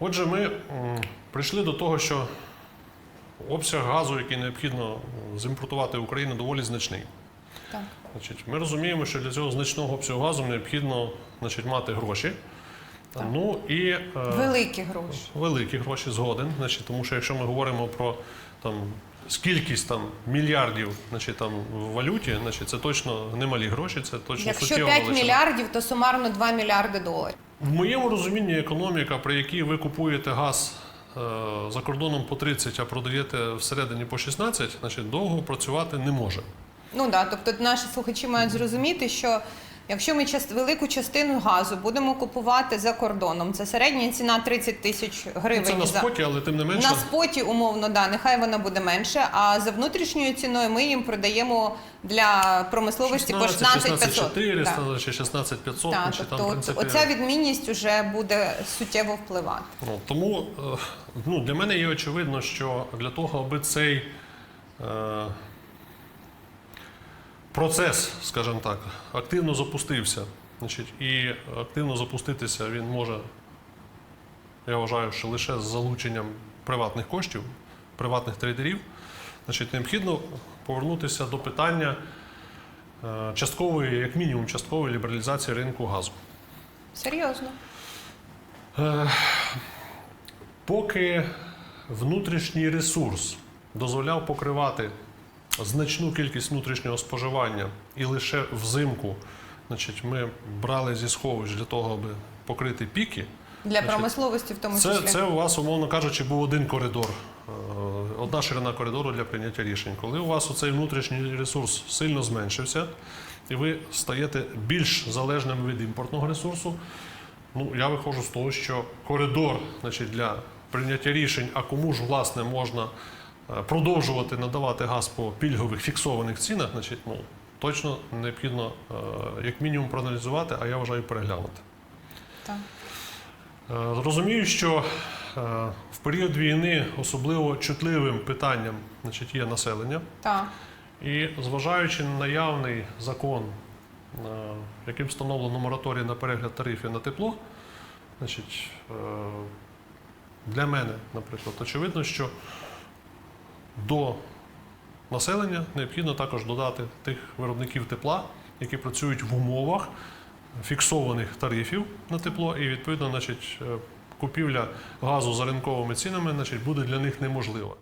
Отже, ми прийшли до того, що обсяг газу, який необхідно зімпортувати в Україну, доволі значний. Так. Значить, ми розуміємо, що для цього значного обсягу газу необхідно значить, мати гроші. Так. Ну і е, Великі гроші. великі гроші згоден. Значить, тому що якщо ми говоримо про там, кількість там, мільярдів значить, там, в валюті, значить, це точно немалі гроші, це точно Якщо суттєва 5 величина. мільярдів, то сумарно 2 мільярди доларів. В моєму розумінні економіка, при якій ви купуєте газ е, за кордоном по 30, а продаєте всередині по 16, значить, довго працювати не може. Ну да, тобто наші слухачі мають зрозуміти, що якщо ми велику частину газу будемо купувати за кордоном, це середня ціна 30 тисяч гривень. Це на споті, але тим не менше. На споті, умовно, да, нехай вона буде менше. А за внутрішньою ціною ми їм продаємо для промисловості по 16 500. 400 Да. чи 16 500, Так, значить, тобто там, в принципі, оця відмінність вже буде суттєво впливати. Ну, тому е, ну, для мене є очевидно, що для того, аби цей е, процес, скажімо так, активно запустився, значить, і активно запуститися він може, я вважаю, що лише з залученням приватних коштів, приватних трейдерів, значить, необхідно повернутися до питання е, часткової, як мінімум, часткової лібералізації ринку газу. Серйозно. Е, Поки внутрішній ресурс дозволяв покривати значну кількість внутрішнього споживання, і лише взимку значить, ми брали зі сховищ для того, аби покрити піки, Для Значить, промисловості в тому це, числі. це у вас, умовно кажучи, був один коридор, е, одна ширина коридору для прийняття рішень. Коли у вас оцей внутрішній ресурс сильно зменшився, і ви стаєте більш залежним від імпортного ресурсу, ну я виходжу з того, що коридор значить, для прийняття рішень, а кому ж власне можна продовжувати надавати газ по пільгових фіксованих цінах, значить, ну точно необхідно е, як мінімум проаналізувати, а я вважаю переглянути. Так. Е, Розумію, що е, в період війни особливо чутливим питанням значить, є населення. Так. І зважаючи на наявний закон, яким встановлено мораторій на перегляд тарифів на тепло, значить, для мене, наприклад, очевидно, що до населення необхідно також додати тих виробників тепла, які працюють в умовах фіксованих тарифів на тепло, і відповідно, значить, е, купівля газу за ринковими цінами значить, буде для них неможлива.